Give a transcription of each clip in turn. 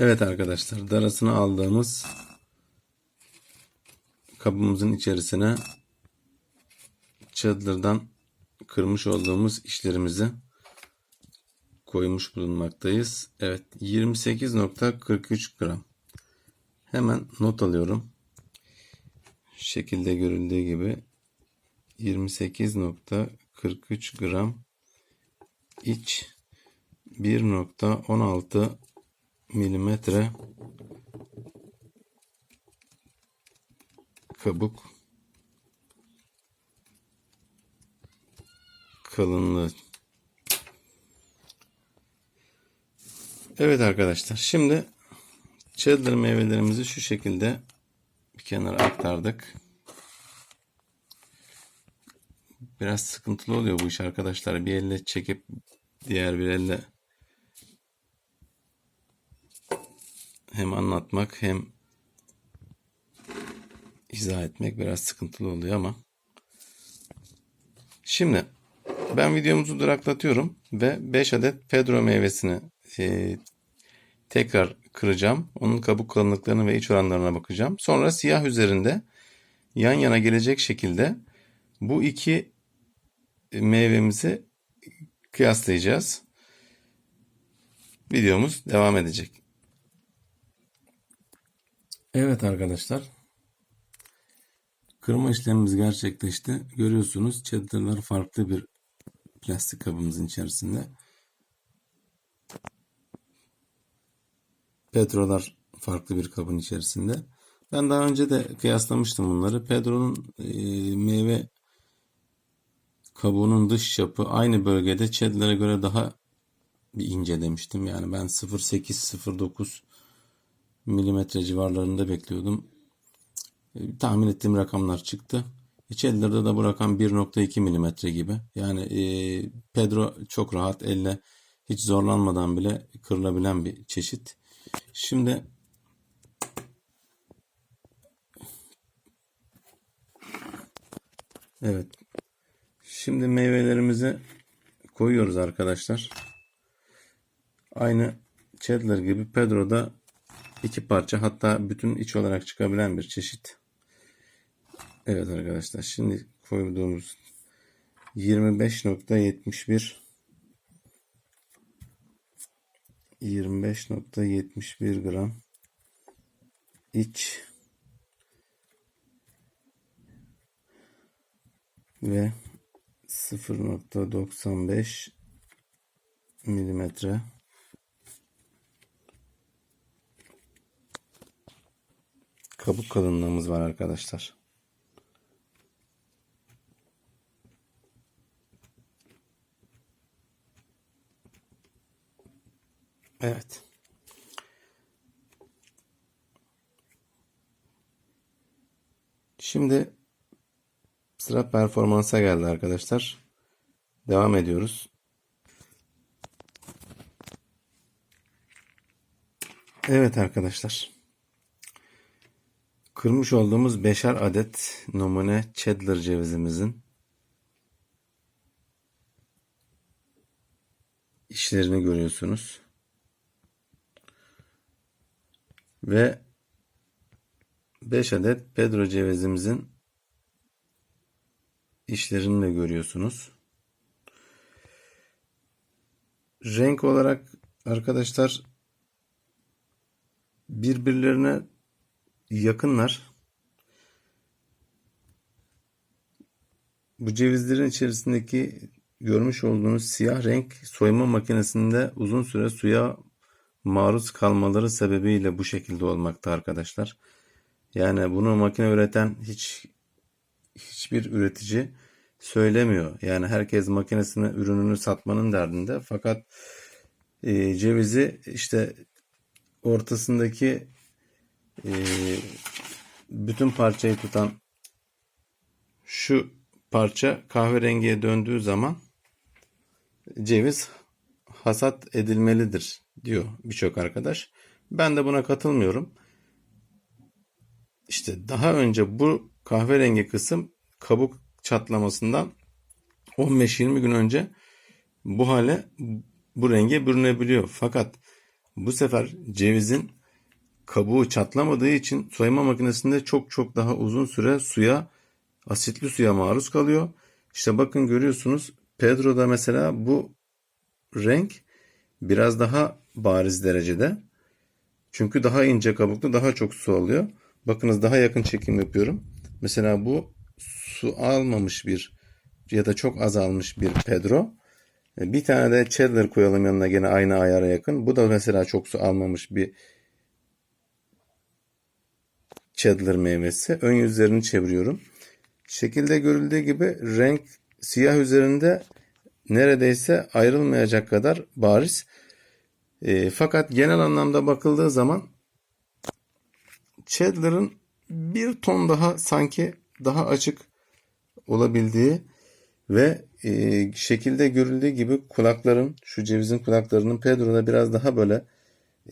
Evet arkadaşlar darasını aldığımız kabımızın içerisine çadırdan kırmış olduğumuz işlerimizi koymuş bulunmaktayız. Evet 28.43 gram. Hemen not alıyorum. Şekilde görüldüğü gibi 28.43 gram iç 1.16 milimetre kabuk kalınlığı. Evet arkadaşlar şimdi cheddar meyvelerimizi şu şekilde bir kenara aktardık. Biraz sıkıntılı oluyor bu iş arkadaşlar. Bir elle çekip diğer bir elle hem anlatmak hem izah etmek biraz sıkıntılı oluyor ama şimdi ben videomuzu duraklatıyorum ve 5 adet Pedro meyvesini e, tekrar kıracağım. Onun kabuk kalınlıklarına ve iç oranlarına bakacağım. Sonra siyah üzerinde yan yana gelecek şekilde bu iki meyvemizi kıyaslayacağız. Videomuz devam edecek. Evet arkadaşlar. Kırma işlemimiz gerçekleşti. Görüyorsunuz cheddarlar farklı bir plastik kabımızın içerisinde. Pedro'lar farklı bir kabın içerisinde. Ben daha önce de kıyaslamıştım bunları. Pedro'nun e, meyve kabuğunun dış çapı aynı bölgede cheddar'a göre daha bir ince demiştim. Yani ben 0.8-0.9 milimetre civarlarında bekliyordum. E, tahmin ettiğim rakamlar çıktı. E, Cheddar'da da bu rakam 1.2 milimetre gibi. Yani e, Pedro çok rahat elle hiç zorlanmadan bile kırılabilen bir çeşit. Şimdi Evet. Şimdi meyvelerimizi koyuyoruz arkadaşlar. Aynı Cheddar gibi Pedro'da iki parça hatta bütün iç olarak çıkabilen bir çeşit. Evet arkadaşlar şimdi koyduğumuz 25.71 25.71 gram iç ve 0.95 milimetre kabuk kalınlığımız var arkadaşlar. Evet. Şimdi sıra performansa geldi arkadaşlar. Devam ediyoruz. Evet arkadaşlar. Kırmış olduğumuz beşer adet numune cheddar cevizimizin işlerini görüyorsunuz. Ve 5 adet Pedro cevizimizin işlerini de görüyorsunuz. Renk olarak arkadaşlar birbirlerine yakınlar. Bu cevizlerin içerisindeki görmüş olduğunuz siyah renk soyma makinesinde uzun süre suya maruz kalmaları sebebiyle bu şekilde olmakta arkadaşlar. Yani bunu makine üreten hiç hiçbir üretici söylemiyor. Yani herkes makinesine ürününü satmanın derdinde. Fakat e, cevizi işte ortasındaki e, bütün parçayı tutan şu parça kahverengiye döndüğü zaman ceviz hasat edilmelidir diyor birçok arkadaş. Ben de buna katılmıyorum. İşte daha önce bu kahverengi kısım kabuk çatlamasından 15-20 gün önce bu hale bu renge bürünebiliyor. Fakat Bu sefer cevizin kabuğu çatlamadığı için soyma makinesinde çok çok daha uzun süre suya, asitli suya maruz kalıyor. İşte bakın görüyorsunuz Pedro'da mesela bu renk biraz daha bariz derecede. Çünkü daha ince kabuklu daha çok su alıyor. Bakınız daha yakın çekim yapıyorum. Mesela bu su almamış bir ya da çok az almış bir Pedro. E, Bir tane de cheddar koyalım yanına gene aynı ayara yakın. Bu da mesela çok su almamış bir cheddar meyvesi. Ön yüzlerini çeviriyorum. Şekilde görüldüğü gibi renk siyah üzerinde neredeyse ayrılmayacak kadar bariz. E, fakat genel anlamda bakıldığı zaman Cheddar'ın bir ton daha sanki daha açık olabildiği ve e, şekilde görüldüğü gibi kulakların şu cevizin kulaklarının Pedro'da biraz daha böyle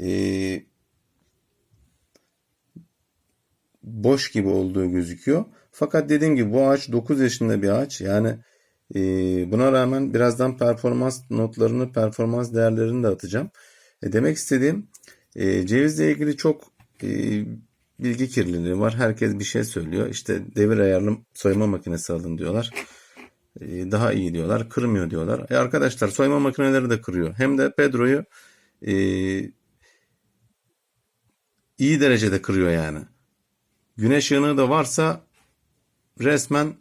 e, boş gibi olduğu gözüküyor. Fakat dediğim gibi bu ağaç 9 yaşında bir ağaç. Yani e, buna rağmen birazdan performans notlarını, performans değerlerini de atacağım. E, demek istediğim e, cevizle ilgili çok e, bilgi kirliliği var. Herkes bir şey söylüyor. İşte devir ayarlı soyma makinesi alın diyorlar. E, daha iyi diyorlar. Kırmıyor diyorlar. E, arkadaşlar soyma makineleri de kırıyor. Hem de Pedro'yu e, iyi derecede kırıyor yani. Güneş yanığı da varsa resmen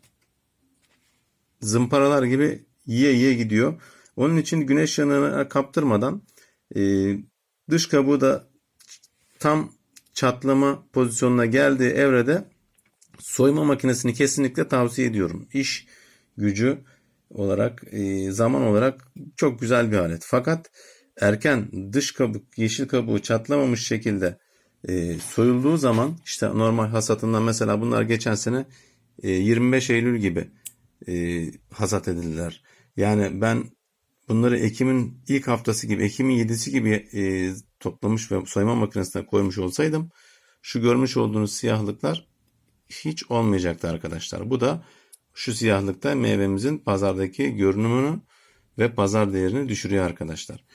zımparalar gibi yiye yiye gidiyor. Onun için güneş yanığına kaptırmadan e, dış kabuğu da tam çatlama pozisyonuna geldiği evrede soyma makinesini kesinlikle tavsiye ediyorum. İş gücü olarak, e, zaman olarak çok güzel bir alet. Fakat erken dış kabuk, yeşil kabuğu çatlamamış şekilde e, soyulduğu zaman işte normal hasatından mesela bunlar geçen sene e, 25 Eylül gibi e, hasat edildiler. Yani ben bunları Ekim'in ilk haftası gibi, Ekim'in 7'si gibi e, toplamış ve soyma makinesine koymuş olsaydım şu görmüş olduğunuz siyahlıklar hiç olmayacaktı arkadaşlar. Bu da şu siyahlıkta meyvemizin pazardaki görünümünü ve pazar değerini düşürüyor arkadaşlar.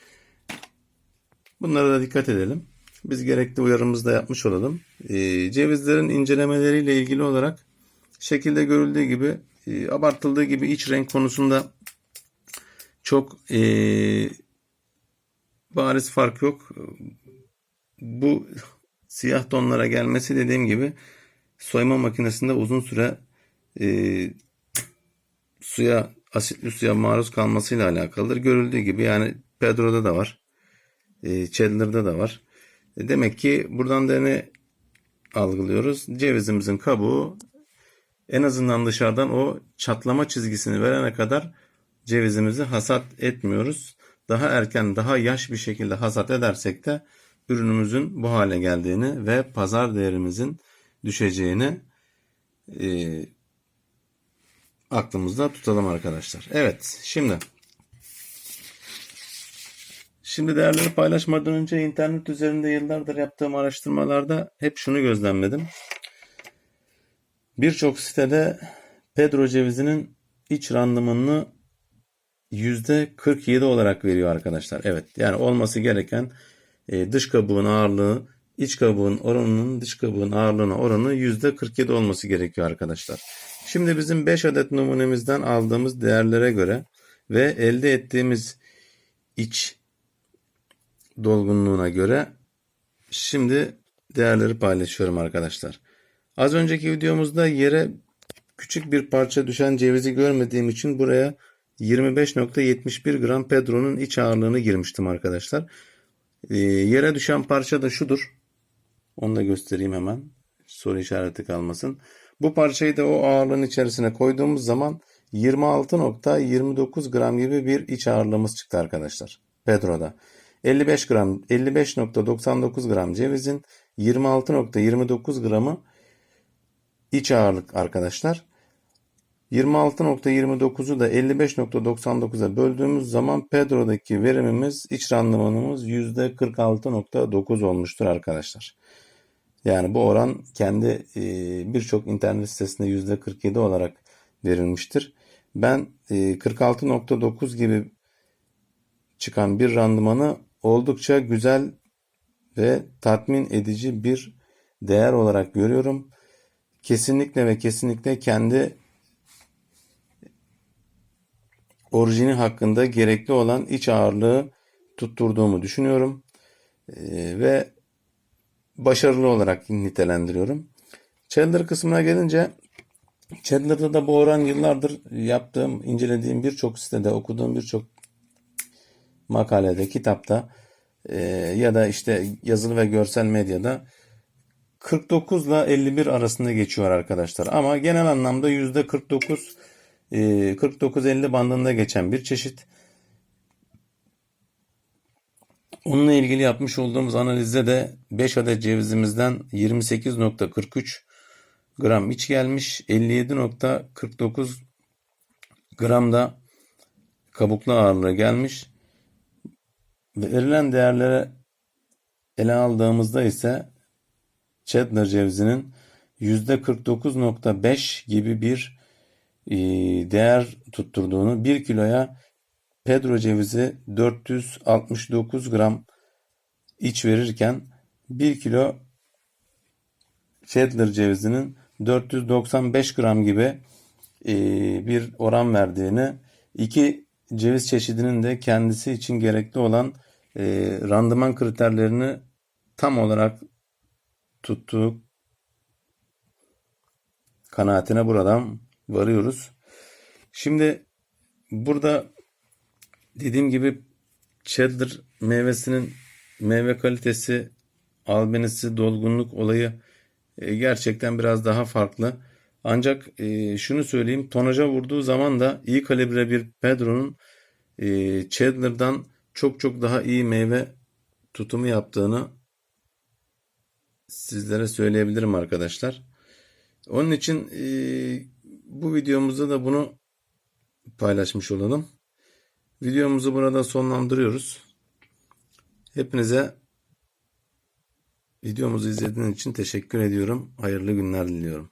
Bunlara da dikkat edelim. Biz gerekli uyarımızı da yapmış olalım. E, cevizlerin incelemeleriyle ilgili olarak şekilde görüldüğü gibi e, abartıldığı gibi iç renk konusunda çok e, bariz fark yok. Bu siyah tonlara gelmesi dediğim gibi soyma makinesinde uzun süre e, suya asitli suya maruz kalmasıyla alakalıdır. Görüldüğü gibi yani Pedro'da da var. E, Chandler'da da var. E, demek ki buradan da ne algılıyoruz? Cevizimizin kabuğu en azından dışarıdan o çatlama çizgisini verene kadar cevizimizi hasat etmiyoruz. Daha erken, daha yaş bir şekilde hasat edersek de ürünümüzün bu hale geldiğini ve pazar değerimizin düşeceğini e, aklımızda tutalım arkadaşlar. Evet, şimdi Şimdi değerleri paylaşmadan önce internet üzerinde yıllardır yaptığım araştırmalarda hep şunu gözlemledim. Birçok sitede Pedro cevizinin iç randımanını %47 olarak veriyor arkadaşlar. Evet yani olması gereken e, dış kabuğun ağırlığı iç kabuğun oranının dış kabuğun ağırlığına oranı %47 olması gerekiyor arkadaşlar. Şimdi bizim 5 adet numunemizden aldığımız değerlere göre ve elde ettiğimiz iç dolgunluğuna göre şimdi değerleri paylaşıyorum arkadaşlar. Az önceki videomuzda yere küçük bir parça düşen cevizi görmediğim için buraya 25.71 gram Pedro'nun iç ağırlığını girmiştim arkadaşlar. Ee, yere düşen parça da şudur. Onu da göstereyim hemen. Soru işareti kalmasın. Bu parçayı da o ağırlığın içerisine koyduğumuz zaman 26.29 gram gibi bir iç ağırlığımız çıktı arkadaşlar. Pedro'da. 55 gram 55.99 gram cevizin 26.29 gramı iç ağırlık arkadaşlar. 26.29'u da 55.99'a böldüğümüz zaman Pedro'daki verimimiz, iç randımanımız %46.9 olmuştur arkadaşlar. Yani bu oran kendi e, birçok internet sitesinde %47 olarak verilmiştir. Ben e, 46.9 gibi çıkan bir randımanı oldukça güzel ve tatmin edici bir değer olarak görüyorum. Kesinlikle ve kesinlikle kendi orijini hakkında gerekli olan iç ağırlığı tutturduğumu düşünüyorum. Ee, ve başarılı olarak nitelendiriyorum. Chandler kısmına gelince Chandler'da da bu oran yıllardır yaptığım, incelediğim birçok sitede, okuduğum birçok makalede, kitapta e, ya da işte yazılı ve görsel medyada 49 ile 51 arasında geçiyor arkadaşlar. Ama genel anlamda %49 e, 49-50 bandında geçen bir çeşit. Onunla ilgili yapmış olduğumuz analizde de 5 adet cevizimizden 28.43 gram iç gelmiş. 57.49 gram da kabuklu ağırlığı gelmiş. Verilen değerlere ele aldığımızda ise Cheddar cevizinin %49.5 gibi bir e, değer tutturduğunu 1 kiloya Pedro cevizi 469 gram iç verirken 1 kilo Cheddar cevizinin 495 gram gibi e, bir oran verdiğini, iki ceviz çeşidinin de kendisi için gerekli olan e, randıman kriterlerini tam olarak tuttuğu kanaatine buradan varıyoruz. Şimdi burada dediğim gibi cheddar meyvesinin meyve kalitesi, albenisi, dolgunluk olayı e, gerçekten biraz daha farklı. Ancak e, şunu söyleyeyim tonaja vurduğu zaman da iyi kalibre bir Pedro'nun e, Cheddar'dan çok çok daha iyi meyve tutumu yaptığını sizlere söyleyebilirim arkadaşlar. Onun için e, bu videomuzda da bunu paylaşmış olalım. Videomuzu burada sonlandırıyoruz. Hepinize videomuzu izlediğiniz için teşekkür ediyorum. Hayırlı günler diliyorum.